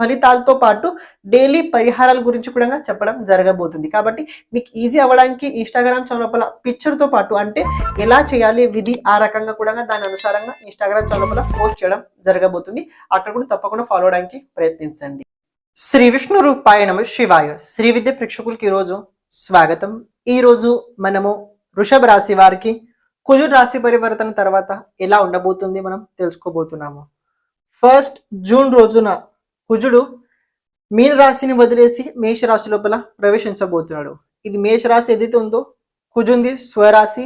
ఫలితాలతో పాటు డైలీ పరిహారాల గురించి కూడా చెప్పడం జరగబోతుంది. కాబట్టి మీకు ఈజీ అవ్వడానికి ఇన్స్టాగ్రామ్ చౌలపల పిక్చర్తో పాటు అంటే ఎలా చేయాలి విధి ఆ రకంగా కూడా దాని అనుసారంగా ఇన్స్టాగ్రామ్ చౌలపల పోస్ట్ చేయడం జరగబోతుంది. అక్కడ కూడా తప్పకుండా ఫాలో అవడానికి ప్రయత్నించండి. శ్రీ విష్ణు రూపాయ నమ శివాయ. శ్రీ విద్య ప్రేక్షకులకి ఈరోజు స్వాగతం. ఈ రోజు మనము వృషభ రాశి వారికి కుజుడు రాశి పరివర్తన తర్వాత ఎలా ఉండబోతుంది మనం తెలుసుకోబోతున్నాము. ఫస్ట్ జూన్ రోజున కుజుడు మీన రాశిని వదిలేసి మేష రాశి లోపల ప్రవేశించబోతున్నాడు. ఇది మేష రాశి ఏదైతే ఉందో కుజుంది స్వరాశి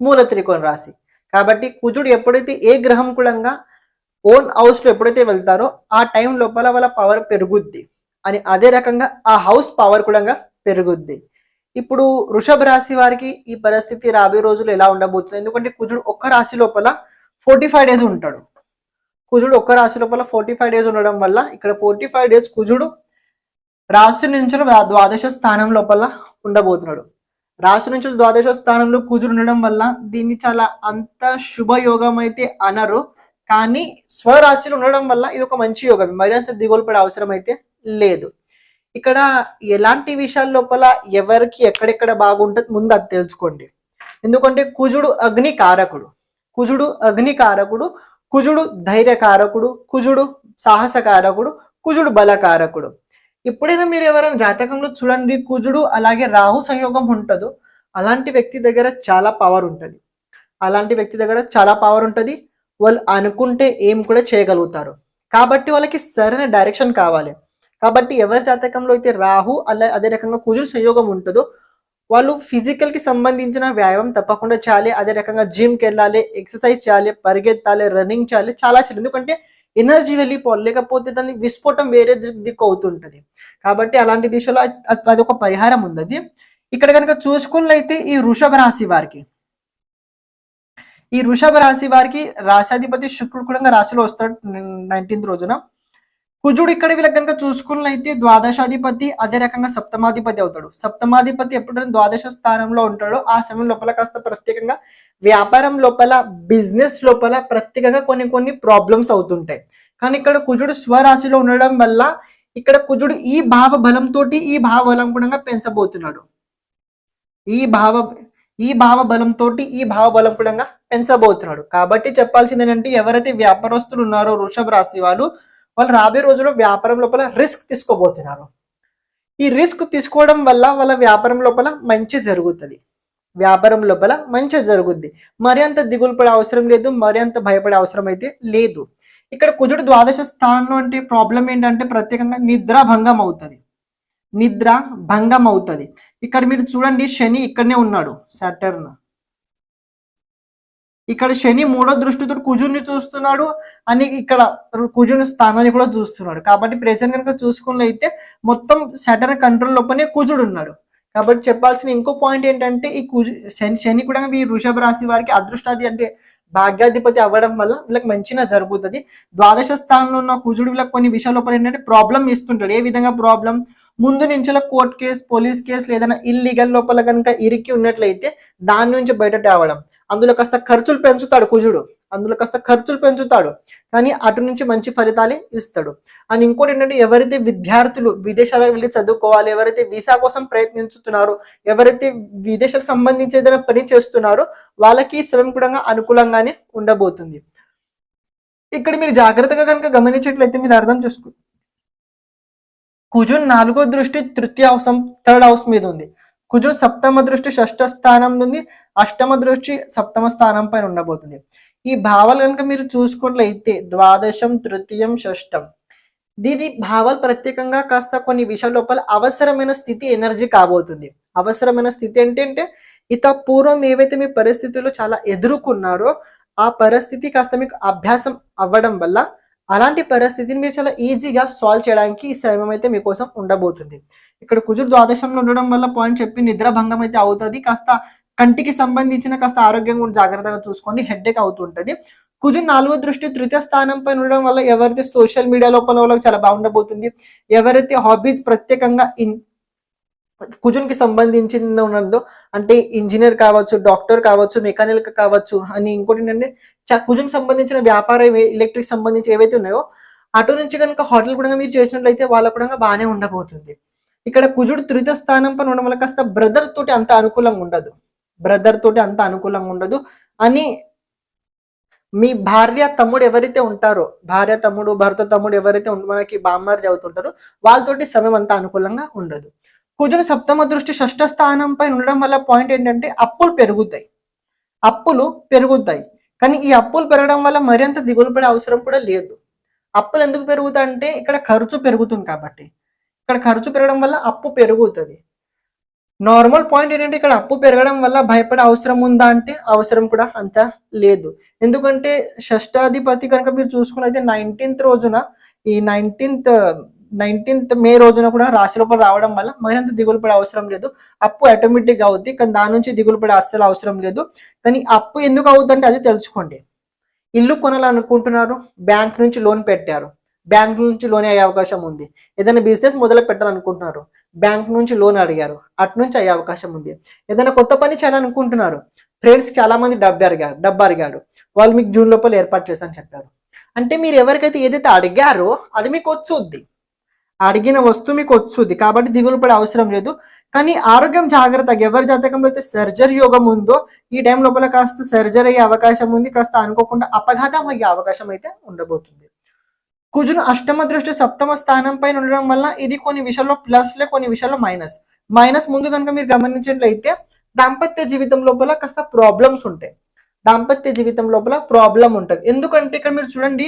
మూల త్రికోణ రాశి. కాబట్టి కుజుడు ఎప్పుడైతే ఏ గ్రహం కులంగా ఓన్ హౌస్లో ఎప్పుడైతే వెళ్తారో ఆ టైం లోపల వాళ్ళ పవర్ పెరుగుద్ది. అని అదే రకంగా ఆ హౌస్ పవర్ కూడా పెరుగుద్ది. ఇప్పుడు వృషభ రాశి వారికి ఈ పరిస్థితి రాబోయే రోజులు ఎలా ఉండబోతుంది? ఎందుకంటే కుజుడు ఒక్క రాశి లోపల ఫోర్టీ ఫైవ్ డేస్ ఉంటాడు. కుజుడు ఒక్క రాశి లోపల ఫోర్టీ ఫైవ్ డేస్ ఉండడం వల్ల ఇక్కడ ఫోర్టీ ఫైవ్ డేస్ కుజుడు రాశి నుంచి ద్వాదశ స్థానం లోపల ఉండబోతున్నాడు. రాశి నుంచి ద్వాదశ స్థానంలో కుజుడు ఉండడం వల్ల దీన్ని చాలా అంత శుభయోగం అయితే అనరు. కానీ స్వరాశిలో ఉండడం వల్ల ఇది ఒక మంచి యోగం మరి అంత పడే అవసరం అయితే లేదు. ఇక్కడ ఎలాంటి విషయాల లోపల ఎవరికి ఎక్కడెక్కడ బాగుంటుంది ముందు అది తెలుసుకోండి. ఎందుకంటే కుజుడు అగ్ని కారకుడు కుజుడు అగ్ని కారకుడు కుజుడు ధైర్యకారకుడు కుజుడు సాహసకారకుడు కుజుడు బలకారకుడు. ఎప్పుడైనా మీరు ఎవరైనా జాతకంలో చూడండి కుజుడు అలాగే రాహు సంయోగం ఉంటుందో. అలాంటి వ్యక్తి దగ్గర చాలా పవర్ ఉంటుంది. అలాంటి వ్యక్తి దగ్గర చాలా పవర్ ఉంటుంది. వాళ్ళు అనుకుంటే ఏం కూడా చేయగలుగుతారు. కాబట్టి వాళ్ళకి సరైన డైరెక్షన్ కావాలి. కాబట్టి ఎవరి జాతకంలో అయితే రాహు అలా అదే రకంగా కుజుడు సంయోగం ఉంటుందో వాళ్ళు ఫిజికల్కి సంబంధించిన వ్యాయామం తప్పకుండా చేయాలి. అదే రకంగా జిమ్కి వెళ్ళాలి ఎక్సర్సైజ్ చేయాలి పరిగెత్తాలి రన్నింగ్ చేయాలి చాలా చేయాలి. ఎందుకంటే ఎనర్జీ వెళ్ళిపోవాలి. లేకపోతే దాన్ని విస్ఫోటం వేరే దిక్కు అవుతుంటుంది. అవుతుంటది కాబట్టి అలాంటి దిశలో అది- ఒక పరిహారం ఉంది అది ఇక్కడ కనుక చూసుకున్నైతే ఈ వృషభ రాశి వారికి. ఈ వృషభ రాశి వారికి రాశాధిపతి శుక్రుడు కూడా రాశిలో వస్తాడు. నైన్టీన్త్ రోజున. కుజుడు ఇక్కడ వీళ్ళకి కనుక చూసుకున్నట్లయితే ద్వాదశాధిపతి అదే రకంగా సప్తమాధిపతి అవుతాడు. సప్తమాధిపతి ఎప్పుడైనా ద్వాదశ స్థానంలో ఉంటాడో ఆ సమయం లోపల కాస్త ప్రత్యేకంగా వ్యాపారం లోపల బిజినెస్ లోపల ప్రత్యేకంగా కొన్ని కొన్ని ప్రాబ్లమ్స్ అవుతుంటాయి. కానీ ఇక్కడ కుజుడు స్వరాశిలో ఉండడం వల్ల ఇక్కడ కుజుడు ఈ భావ బలంతో ఈ భావ బలం కూడా పెంచబోతున్నాడు. ఈ భావ ఈ భావ బలంతో ఈ భావ బలం కూడా పెంచబోతున్నాడు. కాబట్టి చెప్పాల్సింది ఏంటంటే ఎవరైతే వ్యాపారస్తులు ఉన్నారో వృషభ రాశి వాళ్ళు వాళ్ళు రాబోయే రోజుల్లో వ్యాపారం లోపల రిస్క్ తీసుకోబోతున్నారు. ఈ రిస్క్ తీసుకోవడం వల్ల వాళ్ళ వ్యాపారం లోపల మంచి జరుగుతుంది. వ్యాపారం లోపల మంచి జరుగుద్ది. మరి అంత దిగులు పడే అవసరం లేదు మరి అంత భయపడే అవసరం అయితే లేదు. ఇక్కడ కుజుడు ద్వాదశ స్థానంలో అంటే ప్రాబ్లం ఏంటంటే ప్రత్యేకంగా నిద్ర భంగం అవుతుంది. నిద్ర భంగం అవుతుంది. ఇక్కడ మీరు చూడండి శని ఇక్కడనే ఉన్నాడు సాటర్న్ ఇక్కడ శని మూడో దృష్టితో కుజుని చూస్తున్నాడు అని ఇక్కడ కుజుని స్థానాన్ని కూడా చూస్తున్నాడు. కాబట్టి ప్రెసెంట్ కనుక చూసుకున్నట్లయితే మొత్తం సెటన్ కంట్రోల్ లోపలనే కుజుడు ఉన్నాడు. కాబట్టి చెప్పాల్సిన ఇంకో పాయింట్ ఏంటంటే ఈ కుజు శని శని కూడా ఈ వృషభ రాశి వారికి అదృష్టాది అంటే భాగ్యాధిపతి అవ్వడం వల్ల వీళ్ళకి మంచిగా జరుగుతుంది. ద్వాదశ స్థానంలో ఉన్న కుజుడు వీళ్ళకి కొన్ని విషయాల ఏంటంటే ప్రాబ్లం ఇస్తుంటాడు. ఏ విధంగా ప్రాబ్లం ముందు నుంచి కోర్ట్ కేసు పోలీస్ కేసు ఏదైనా ఇల్లీగల్ లోపల కనుక ఇరికి ఉన్నట్లయితే దాని నుంచి బయట తేవడం అందులో కాస్త ఖర్చులు పెంచుతాడు కుజుడు. అందులో కాస్త ఖర్చులు పెంచుతాడు. కానీ అటు నుంచి మంచి ఫలితాలే ఇస్తాడు. అండ్ ఇంకోటి ఏంటంటే ఎవరైతే విద్యార్థులు విదేశాలకు వెళ్ళి చదువుకోవాలి ఎవరైతే వీసా కోసం ప్రయత్నించుతున్నారో ఎవరైతే విదేశాలకు సంబంధించి ఏదైనా పని చేస్తున్నారో వాళ్ళకి ఈ సమయం కూడా అనుకూలంగానే ఉండబోతుంది. ఇక్కడ మీరు జాగ్రత్తగా కనుక గమనించేట్లయితే మీరు అర్థం చేసుకో కుజున్ నాలుగో దృష్టి తృతీయ హౌసం థర్డ్ హౌస్ మీద ఉంది. కుజు సప్తమ దృష్టి షష్ఠ స్థానం నుండి అష్టమ దృష్టి సప్తమ స్థానం పైన ఉండబోతుంది. ఈ భావాలు కనుక మీరు చూసుకున్నట్లయితే ద్వాదశం తృతీయం షష్టం. దీని భావాలు ప్రత్యేకంగా కాస్త కొన్ని విషయాల లోపల అవసరమైన స్థితి ఎనర్జీ కాబోతుంది. అవసరమైన స్థితి ఏంటంటే ఇత పూర్వం ఏవైతే మీ పరిస్థితుల్లో చాలా ఎదుర్కొన్నారో ఆ పరిస్థితి కాస్త మీకు అభ్యాసం అవ్వడం వల్ల అలాంటి పరిస్థితిని మీరు చాలా ఈజీగా సాల్వ్ చేయడానికి ఈ సమయం అయితే మీకోసం ఉండబోతుంది. ఇక్కడ కుజుడు ద్వాదశంలో ఉండడం వల్ల పాయింట్ చెప్పి నిద్ర భంగం అయితే అవుతుంది. కాస్త కంటికి సంబంధించిన కాస్త ఆరోగ్యం కూడా జాగ్రత్తగా చూసుకోండి హెడ్ఏక్ అవుతుంటుంది. కుజు నాలుగో దృష్టి తృతీయ స్థానం పైన ఉండడం వల్ల ఎవరైతే సోషల్ మీడియా లోపల వాళ్ళకి చాలా బాగుండబోతుంది. ఎవరైతే హాబీస్ ప్రత్యేకంగా కుజున్కి సంబంధించింది ఉన్నదో అంటే ఇంజనీర్ కావచ్చు డాక్టర్ కావచ్చు మెకానిక్ కావచ్చు అని ఇంకోటి ఏంటంటే కుజున్కి సంబంధించిన వ్యాపార ఎలక్ట్రిక్ సంబంధించి ఏవైతే ఉన్నాయో అటు నుంచి కనుక హోటల్ కూడా మీరు చేసినట్లయితే వాళ్ళ కూడా బాగానే ఉండబోతుంది. ఇక్కడ కుజుడు తృతీయ స్థానం పైన ఉండడం వల్ల కాస్త బ్రదర్ తోటి అంత అనుకూలంగా ఉండదు. బ్రదర్ తోటి అంత అనుకూలంగా ఉండదు అని మీ భార్య తమ్ముడు ఎవరైతే ఉంటారో భార్య తమ్ముడు భర్త తమ్ముడు ఎవరైతే ఉంట- మనకి బామ్మారిది అవుతుంటారో వాళ్ళతోటి సమయం అంత అనుకూలంగా ఉండదు. కుజుని సప్తమ దృష్టి షష్ఠ స్థానం పైన ఉండడం వల్ల పాయింట్ ఏంటంటే అప్పులు పెరుగుతాయి. అప్పులు పెరుగుతాయి. కానీ ఈ అప్పులు పెరగడం వల్ల మరింత దిగులు పడే అవసరం కూడా లేదు. అప్పులు ఎందుకు పెరుగుతాయి అంటే ఇక్కడ ఖర్చు పెరుగుతుంది కాబట్టి. ఇక్కడ ఖర్చు పెరగడం వల్ల అప్పు పెరుగుతుంది. నార్మల్ పాయింట్ ఏంటంటే ఇక్కడ అప్పు పెరగడం వల్ల భయపడే అవసరం ఉందా అంటే అవసరం కూడా అంత లేదు. ఎందుకంటే షష్టాధిపతి కనుక మీరు చూసుకున్నైతే నైన్టీన్త్ రోజున ఈ నైన్టీన్త్ నైన్టీన్త్ మే రోజున కూడా రాశి లోపల రావడం వల్ల మరింత దిగులు పడే అవసరం లేదు. అప్పు ఆటోమేటిక్గా అవుద్ది కానీ దాని నుంచి దిగులు పడే అస్సలు అవసరం లేదు. కానీ అప్పు ఎందుకు అవుతుందంటే అది తెలుసుకోండి. ఇల్లు కొనాలనుకుంటున్నారు బ్యాంక్ నుంచి లోన్ పెట్టారు. బ్యాంక్ నుంచి లోన్ అయ్యే అవకాశం ఉంది. ఏదైనా బిజినెస్ మొదలు పెట్టాలనుకుంటున్నారు బ్యాంక్ నుంచి లోన్ అడిగారు అటు నుంచి అయ్యే అవకాశం ఉంది. ఏదైనా కొత్త పని చేయాలనుకుంటున్నారు ఫ్రెండ్స్ చాలా మంది డబ్బు అడిగారు డబ్బు అడిగాడు వాళ్ళు మీకు జూన్ లోపల ఏర్పాటు చేస్తాను చెప్పారు. అంటే మీరు ఎవరికైతే ఏదైతే అడిగారో అది మీకు వచ్చుద్ది. అడిగిన వస్తువు మీకు వచ్చుద్ది కాబట్టి దిగులు పడే అవసరం లేదు. కానీ ఆరోగ్యం జాగ్రత్తగా ఎవరి జాతకంలో అయితే సర్జరీ యోగం ఉందో ఈ టైం లోపల కాస్త సర్జరీ అయ్యే అవకాశం ఉంది. కాస్త అనుకోకుండా అపఘాతం అయ్యే అవకాశం అయితే ఉండబోతుంది. కుజును అష్టమ దృష్టి సప్తమ స్థానం పైన ఉండడం వల్ల ఇది కొన్ని విషయాల్లో ప్లస్ లే కొన్ని విషయాల్లో మైనస్ మైనస్ ముందు కనుక మీరు గమనించినట్లయితే దాంపత్య జీవితం లోపల కాస్త ప్రాబ్లమ్స్ ఉంటాయి. దాంపత్య జీవితం లోపల ప్రాబ్లం ఉంటుంది. ఎందుకంటే ఇక్కడ మీరు చూడండి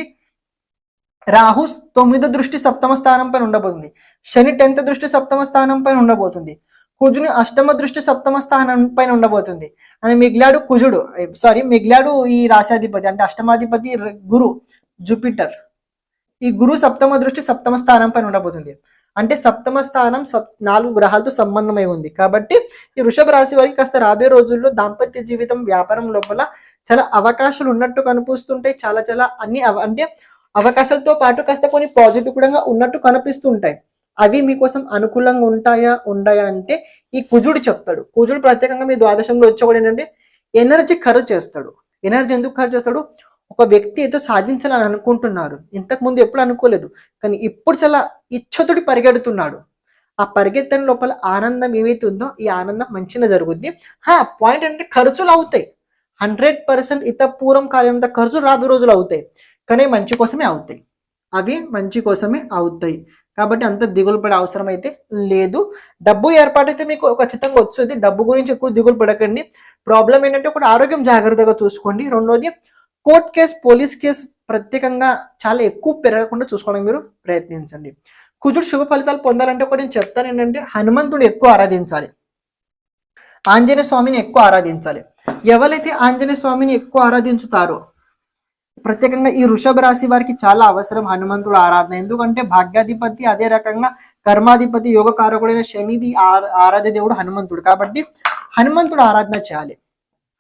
రాహు తొమ్మిదో దృష్టి సప్తమ స్థానం పైన ఉండబోతుంది. శని టెన్త్ దృష్టి సప్తమ స్థానం పైన ఉండబోతుంది. కుజుని అష్టమ దృష్టి సప్తమ స్థానం పైన ఉండబోతుంది. అని మిగిలాడు కుజుడు సారీ మిగిలాడు ఈ రాశాధిపతి అంటే అష్టమాధిపతి గురు జూపిటర్. ఈ గురు సప్తమ దృష్టి సప్తమ స్థానం పైన ఉండబోతుంది. అంటే సప్తమ స్థానం సప్ నాలుగు గ్రహాలతో సంబంధమై ఉంది. కాబట్టి ఈ వృషభ రాశి వారికి కాస్త రాబోయే రోజుల్లో దాంపత్య జీవితం వ్యాపారం లోపల చాలా అవకాశాలు ఉన్నట్టు కనిపిస్తుంటాయి చాలా చాలా అన్ని అంటే అవకాశాలతో పాటు కాస్త కొన్ని పాజిటివ్ కూడా ఉన్నట్టు కనిపిస్తుంటాయి. అవి మీకోసం అనుకూలంగా ఉంటాయా ఉండయా అంటే ఈ కుజుడు చెప్తాడు. కుజుడు ప్రత్యేకంగా మీ ద్వాదశంలో వచ్చేవాడు ఏంటంటే ఎనర్జీ ఖర్చు చేస్తాడు. ఎనర్జీ ఎందుకు ఖర్చు చేస్తాడు? ఒక వ్యక్తి ఏదో సాధించాలని అనుకుంటున్నారు ఇంతకు ముందు ఎప్పుడు అనుకోలేదు. కానీ ఇప్పుడు చాలా ఇచ్చతుడి పరిగెడుతున్నాడు. ఆ పరిగెత్తని లోపల ఆనందం ఏమైతే ఉందో ఈ ఆనందం మంచిగా జరుగుద్ది. హా పాయింట్ అంటే ఖర్చులు అవుతాయి. హండ్రెడ్ పర్సెంట్ ఇత పూర్వం కాలేంత ఖర్చులు రాబోయే రోజులు అవుతాయి. కానీ మంచి కోసమే అవుతాయి. అవి మంచి కోసమే అవుతాయి. కాబట్టి అంత దిగులు పడే అవసరం అయితే లేదు. డబ్బు ఏర్పాటైతే మీకు ఖచ్చితంగా వచ్చేది డబ్బు గురించి ఎక్కువ దిగులు పడకండి. ప్రాబ్లం ఏంటంటే ఒకటి ఆరోగ్యం జాగ్రత్తగా చూసుకోండి. రెండోది కోర్ట్ కేసు పోలీస్ కేసు ప్రత్యేకంగా చాలా ఎక్కువ పెరగకుండా చూసుకోవడానికి మీరు ప్రయత్నించండి. కుజుడు శుభ ఫలితాలు పొందాలంటే ఒకటి నేను చెప్తాను ఏంటంటే హనుమంతుడు ఎక్కువ ఆరాధించాలి. ఆంజనేయ స్వామిని ఎక్కువ ఆరాధించాలి. ఎవరైతే ఆంజనేయ స్వామిని ఎక్కువ ఆరాధించుతారో ప్రత్యేకంగా ఈ వృషభ రాశి వారికి చాలా అవసరం హనుమంతుడు ఆరాధన. ఎందుకంటే భాగ్యాధిపతి అదే రకంగా కర్మాధిపతి యోగకారకుడైన శనిది ఆ- ఆరాధ్య దేవుడు హనుమంతుడు. కాబట్టి హనుమంతుడు ఆరాధన చేయాలి.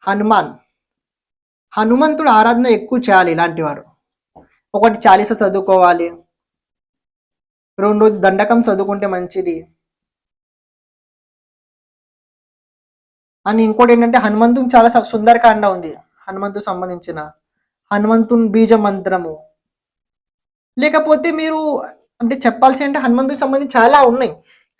హనుమాన్ హనుమంతుడు ఆరాధన ఎక్కువ చేయాలి ఇలాంటి వారు. ఒకటి చాలీస చదువుకోవాలి. రెండు రోజు దండకం చదువుకుంటే మంచిది. అని ఇంకోటి ఏంటంటే హనుమంతుడు చాలా సుందరకాండ ఉంది. హనుమంతుకు సంబంధించిన హనుమంతుని బీజ మంత్రము. లేకపోతే మీరు అంటే చెప్పాల్సి అంటే హనుమంతుడికి సంబంధించి చాలా ఉన్నాయి.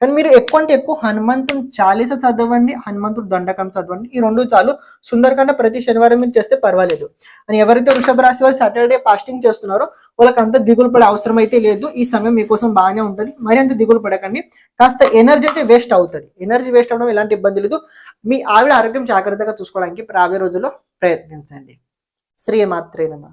కానీ మీరు ఎక్కువ అంటే ఎక్కువ హనుమంతుని చాలీస చదవండి హనుమంతుడు దండకం చదవండి. ఈ రెండు చాలు. సుందరకాండ ప్రతి శనివారం మీరు చేస్తే పర్వాలేదు. అని ఎవరైతే వృషభ రాశి వారు సాటర్డే ఫాస్టింగ్ చేస్తున్నారో వాళ్ళకి అంత దిగులు పడే అవసరం అయితే లేదు. ఈ సమయం మీకోసం బాగానే ఉంటుంది. మరి అంత దిగులు పడకండి. కాస్త ఎనర్జీ అయితే వేస్ట్ అవుతుంది. ఎనర్జీ వేస్ట్ అవడం ఎలాంటి ఇబ్బంది లేదు. మీ ఆవిడ ఆరోగ్యం జాగ్రత్తగా చూసుకోవడానికి రాబోయే రోజుల్లో ప్రయత్నించండి. శ్రీమాత్రే నమ.